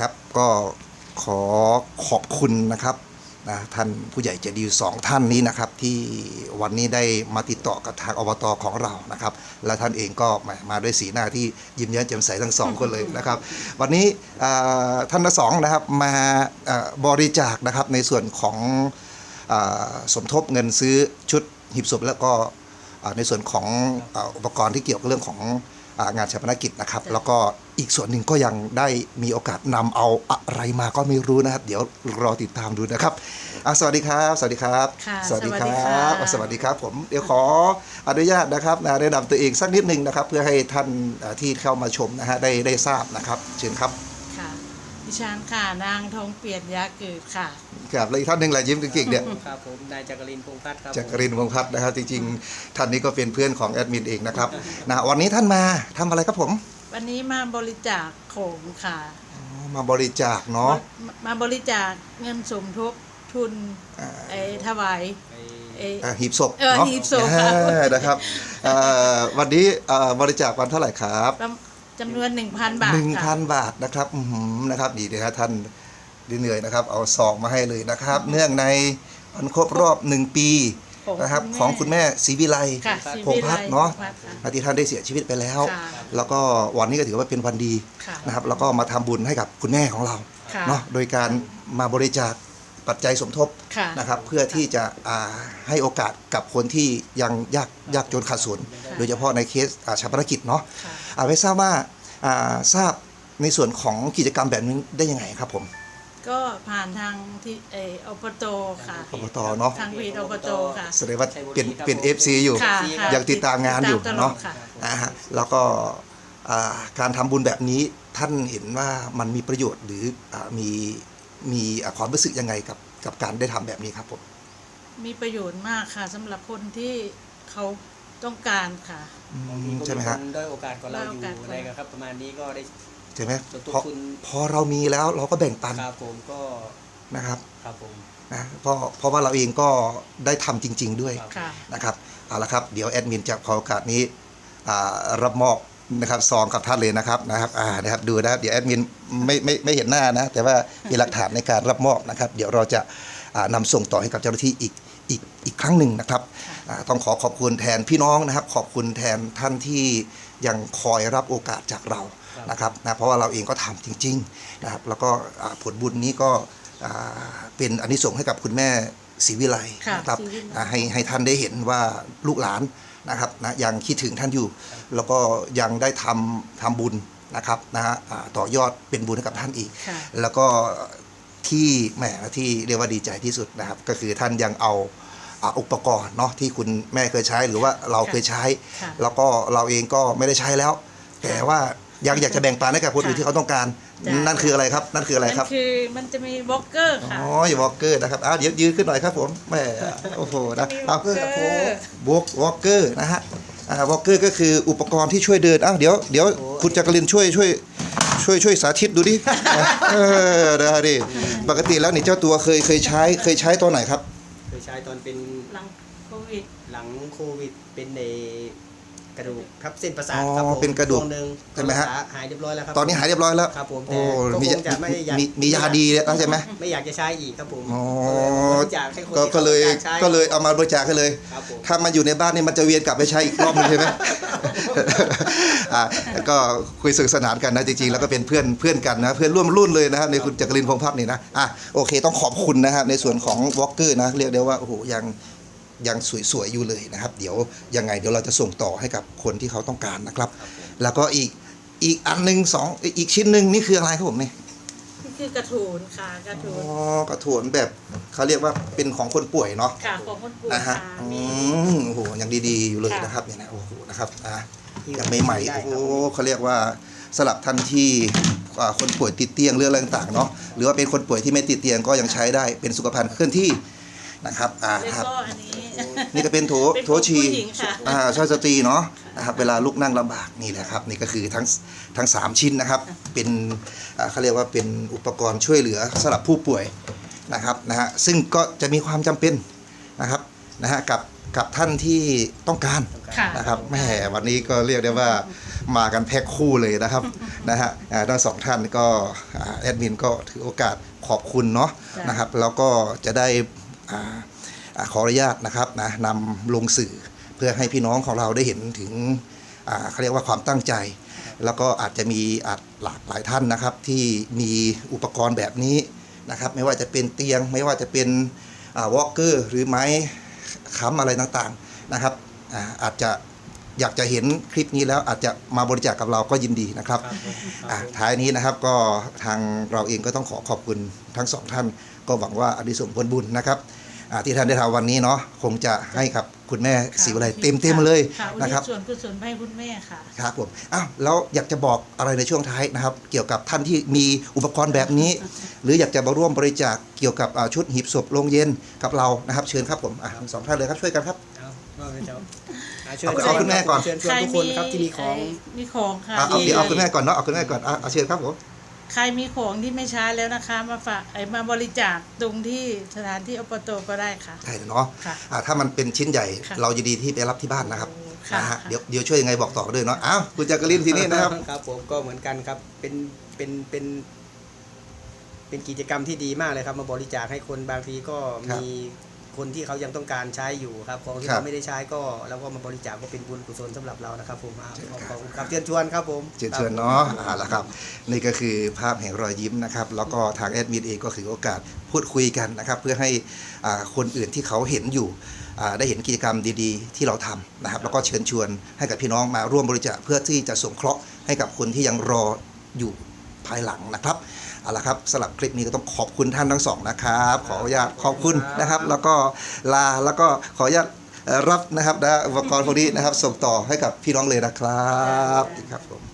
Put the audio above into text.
ครับก็ขอขอบคุณนะครับนะท่านผู้ใหญ่ใจดีสองท่านนี้นะครับ ที่วันนี้ได้มาติดต่อกับทางอบตของเรานะครับ และท่านเองก็มามาด้วยสีหน้าที่ยิ้มแย้มแจ่มใสทั้งสองคนเลยนะครับ วันนี้ท่านทั้งสองนะครับมาบริจาคนะครับในส่วนของอสมทบเงินซื้อชุดหีบศพแล้วก็ในส่วนของอุปกรณ์ที่เกี่ยวกับเรื่องของ งานชาปนกิจนะครับ แล้วก็อีกส่วนหนึ่งก็ยังได้มีโอกาสนำเอาอะไรมาก็ไม่รู้นะครับ เดี๋ยวรอติดตามดูนะครับอะสวัสดีครับ สวัสดีครับค่ะสวัสดีคสวัสดีรัค่ะบสวัสดีครับผมเดี๋ยวขออนุญาตนะครับนะแนะนำตัวเองสักนิดหนึ่งนะครับ เพื่อให้ท่านอ่าที่เข้ามาชมนะฮะได้ได้ทราบนะครับ เชิญครับค่ะดิ ฉันค่ะนางทองเปียดยาเกิดค่ะ ครับแล้วอีกท่านหนึ่งแหละยิ้มเก่งๆเนี่ยครับผมนายจักรินทร์พงษ์พัฒน์ครับจักรินทร์วงศ์พัฒน์นะครับจริงๆท่านนี้ก็เป็นเพื่อนของแอดมินเองนะครับนะวันนี้ท่านมาทำอะไรครับผม วันนี้มาบริจาคของค่ะอ๋อมาบริจาคเนาะมามาบริจาคเงินสมทบทุนอ่าไอ้ถวายไปไอ้อ่าหีบศพเออเนาะหีบศพค่ะอ่านะครับเอ่อวันนี้เอ่อบริจาควันเท่าไหร่ครับ จำนวน 1,000 บาทหนึ่งพัค่ะนบาทนะครับอื้อหือนะครับดีเลยครับท่านดีเหนื่อยนะครับ เอาซองมาให้เลยนะครับ เนื่องในวันครบรอบหนึ่งปีนะครับ ของคุณแม่ศรีวิไล ค่ะพงษ์พัฒน์เนาะพงษ์พัฒน์ค่ะ ที่ท่านได้เสียชีวิตไปแล้ว ค่ะ แล้วก็วันนี้ก็ถือว่าเป็นวันดีค่ะนะครับ แล้วก็มาทำบุญให้กับคุณแม่ของเราค่ะ เนาะโดยการมาบริจาค ปัจจัยสมทบค่ะนะครับ เพื่อที่จะอ่าให้โอกาสกับคนที่ยังยากยากจนขาดสนโดยเฉพาะในเคสอ่าชาปนกิจเนาะค่ะอ่าไม่ทราบว่าอ่าทราบในส่วนของกิจกรรมแบบนี้ได้ยังไงครับผม ก็ผ่านทางที่ไอ้อบตค่ะอบตเนาะทางเพจอบตค่ะแสดงว่าเป็นเป็น FC อยู่ค่ะค่ะยังติดตามงานอยู่ติดตมตลเนาะดค่ะอ่าฮะแล้วก็อ่าการทำบุญแบบนี้ท่านเห็นว่ามันมีประโยชน์หรืออามี มีอ่าความรู้สึกยังไงกับกับการได้ทำแบบนี้ครับผม มีประโยชน์มากค่ะสำหรับคนที่เขาต้องการค่ะอืบางทีมก็ใช่ไหมมีฮะคนด้อยโอกาสกว่าเราอยู่ด้อยโอกาสกว่าอะไรกันครับ ประมาณนี้ก็ได้ใช่ไหมส่วนตัวพอคุณพอเรามีแล้วเราก็แบ่งปันครับผมก็นะครับครับผมนะเพราะเพราะว่าเราเองก็ได้ทำจริง ๆ ด้วยครับค่ะนะครับเอาละครับ เดี๋ยวแอดมินจะขอโอกาสนี้อ่ารับมอบ นะครับซองกับท่านเลยนะครับนะครับอ่านะครับดูนะครับเดี๋ยวแอดมินไม่ไม่ไม่เห็นหน้านะแต่ว่ามีหลักฐานในการรับมอบนะครับ เดี๋ยวเราจะอ่านำส่งต่อให้กับเจ้าหน้าที่อีกอีกอีกครั้งหนึ่งนะครับอ่าต้องขอขอบคุณแทนพี่น้องนะครับ ขอบคุณแทนท่านที่ยังคอยรับโอกาสจากเราครับนะครับนะเพราะว่าเราเองก็ทำจริงๆนะครับแล้วก็อ่าผลบุญนี้ก็อ่าเป็นอันนี้ส่งส์ให้กับคุณแม่ศรีวิไลค่ะนะครับศรีวิไลอ่าให้ให้ท่านได้เห็นว่าลูกหลาน นะครับนะยังคิดถึงท่านอยู่ แล้วก็ยังได้ทำทำบุญนะครับนะฮะอ่าต่อยอดเป็นบุญให้กับท่านอีกค่ะแล้วก็ที่แหมที่เรียกว่าดีใจที่สุดนะครับ ก็คือท่านยังเอาอ่าอุปกรณ์เนาะที่คุณแม่เคยใช้หรือว่าเราเคยใช้ค่ะแล้วก็เราเองก็ไม่ได้ใช้แล้ว แต่ว่า ยังอยากจะแบ่งปันให้กับคนอื่นค่ะที่เขาต้องการ จ้ะ นั่นคืออะไรครับ นั่นคืออะไรครับนั่นคือมันจะมีบล็อกเกอร์ค่ะ อ๋ออย่าวอลเกอร์นะครับอ้าวเดี๋ยวยืนขึ้นหน่อยครับผมแหม่โอ้โหนะมีเอา walker วอลวอลเกอร์นะฮะอ่าวอลเกอร์ก็คืออุปกรณ์ที่ช่วยเดินอ้าวเดี๋ยวเดี๋ยวคุณจักรินช่วยช่วยช่วยช่วยสาธิตดูดิเออได้ดิปกติแล้วนี่เจ้าตัวเคยเคยใช้เคยใช้ตอนไหนครับ เคยใช้ตอนเป็นหลังโควิด หลังโควิดเป็นใน กระดูกทับเส้นประสาทอ๋อครับผมเป็นกระดูกช่วงหนึ่งใช่ไหมฮะ รักษาหายเรียบร้อยแล้วครับตอนนี้หายเรียบร้อยแล้วครับผมโอ้แต่ก็มีคงจะไม่อยากมีมียาดีแล้วใช่ไหม ไม่อยากจะใช้อีกครับผมอ๋อก็เลยเอามาบริจาคให้คนก็ที่ก็เลยขาอากใช้ก็เลยเอามาบริจาคให้เลย ครับผม ถ้ามันอยู่ในบ้านนี่มันจะเวียนกลับไปใช้อีกรอบหนึงใช่ไหม อ่าก็คุยสนุกสนานกันนะจริงๆ แล้วก็เป็นเพื่อนเพื่อนกันนะเพื่อนร่วมรุ่นเลยนะครับในคุณจักรินพงษ์พัฒน์นี่นะอะโอเคต้องขอบคุณนะครับในส่วนของวอลเกอร์นะเรียกได้ว่าโอ้โหยัง ยังสวยๆอยู่เลยนะครับ เดี๋ยวยังไงเดี๋ยวเราจะส่งต่อให้กับคนที่เขาต้องการนะครับ แล้วก็อีกอีกอันหนึ่งสองอีกชิ้นหนึ่งนี่คืออะไรครับผมเนี่ยนี่คือกระถูนค่ะกระอ๋ถูนอกระถวนแบบเขาเรียกว่าเป็นของคนป่วยเนาะค่ะของคนป่วยนะฮะค่ะอืมีมโอ้โหยังดีๆอยู่เลยค่ะนะครับเนี่ยนะโอ้โหนะครับอะหิ้วยังใหม่ๆได้โอ้ครับโหเขาเรียกว่าสลับท่านที่อ่าคนป่วยติดเตียงเรื่องอะไรต่างๆเนาะหรือว่าเป็นคนป่วยที่ไม่ติดเตียงก็ยังใช้ได้เป็นสุขภัณฑ์เคลื่อนที่นะครับอ่าแล้วครับก็อันนี้ นี่ก็เป็นโถเป็นโถของชีผู้หญิงค่ะ อ่าชาติสตรีเนาะนะครับเวลาลุกนั่งลำบากนี่แหละครับนี่ก็คือทั้งทั้งสามชิ้นนะครับ เป็นอ่าเขาเรียกว่าเป็นอุปกรณ์ช่วยเหลือสำหรับผู้ป่วยนะครับนะฮะซึ่งก็จะมีความจำเป็นนะครับนะฮะกับกับท่านที่ต้องการ ค่ะ นะครับแหม่วันนี้ก็เรียกได้ว่ามากันแพ็คคู่เลยนะครับ นะฮะอ่าทั้งสองท่านก็อ่าแอดมินก็ถือโอกาสขอบคุณเนาะจ้ะนะครับ แล้วก็จะได้อ่าอ่า ขออนุญาตนะครับนะนำลงสื่อเพื่อให้พี่น้องของเราได้เห็นถึงอ่าเขาเรียกว่าความตั้งใจ แล้วก็อาจจะมีอาจหลากหลายท่านนะครับ ที่มีอุปกรณ์แบบนี้นะครับ ไม่ว่าจะเป็นเตียง ไม่ว่าจะเป็นวอลเกอร์หรือไม้ค้ำอะไรต่างๆนะครับอ่าอาจจะอยากจะเห็นคลิปนี้แล้วอาจจะมาบริจาคกับเราก็ยินดีนะครับครับผมคอะรับผมท้ายนี้นะครับก็ทางเราเองก็ต้องขอขอบคุณทั้งสองท่าน ก็หวังว่าอดิสงผลบุญนะครับอะ ที่ท่านได้ทำวันนี้เนาะคงจะให้กับคุณแม่ค่ะศรีวลัยเต็มเต็มๆเลยค่ะอุนะคทิรับศส่วนกุศลให้คุณแม่ค่ะครับผมอ้าวแล้วอยากจะบอกอะไรในช่วงท้ายนะครับ เกี่ยวกับท่านที่มีอุปกรณ์แบบนี้ หรืออยากจะมาร่วมบริจาคเกี่ยวกับอ่าชุดหีบศพโรงเย็นกับเรานะครับ เชิญครับผมอะทั้งสองท่านเลยครับช่วยกันครับเอาว่าไงเจ้าอะเอาเอาคุณแม่ก่อนเชิญชวนทุกคนครับที่มีของมีของค่ะอะเอาที่เดี๋ยวเอาคุณแม่ก่อนเนาะเอาคุณแม่ก่อนอะเอาเชิญครับผม ใครมีของที่ไม่ใช้แล้วนะคะ มาฝากไอ้มาบริจาคตรงที่สถานที่อปตก็ได้ค่ะได้เนาะค่ะอะถ้ามันเป็นชิ้นใหญ่ ค่ะเรายินดีที่ไปรับที่บ้านนะครับค่ะนะฮะค่ะ เดี๋ยวเดี๋ยวช่วยยังไงบอกต่อด้วยเนาะอ้าวคุณจักรินทีนี้นะครับ ครับผมก็เหมือนกันครับเป็นเป็นเป็น เป็นกิจกรรมที่ดีมากเลยครับ มาบริจาคให้คนบางทีก็ครับมี คนที่เขายังต้องการใช้อยู่ครับของที่ครับเขาไม่ได้ใช้ก็เราก็มาบริจาคก็เป็นบุญกุศลสำหรับเรานะครับผมอ่าขอบขอบคุณครับเชิญชวนครับผมเชิญชวนเนาะอ่าละครับ นี่ก็คือภาพแห่งรอยยิ้มนะครับ แล้วก็ทางแอดมินเองก็ถือโอกาสพูดคุยกันนะครับ เพื่อให้อ่าคนอื่นที่เขาเห็นอยู่อ่าได้เห็นกิจกรรมดีๆ ที่เราทำนะครับ แล้วก็เชิญชวนให้กับพี่น้องมาร่วมบริจาคเพื่อที่จะสงเคราะห์ให้กับคนที่ยังรออยู่ ภายหลังนะครับเอาละครับสำหรับคลิปนี้ก็ต้องขอบคุณท่านทั้งสองนะครับ ขออนุญาตขอบคุณนะครับ แล้วก็ลาแล้วก็ขออนุญาตรับนะครับนะอุปกรณ์พวกนี้นะครับ ส่งต่อให้กับพี่น้องเลยนะครับครับผม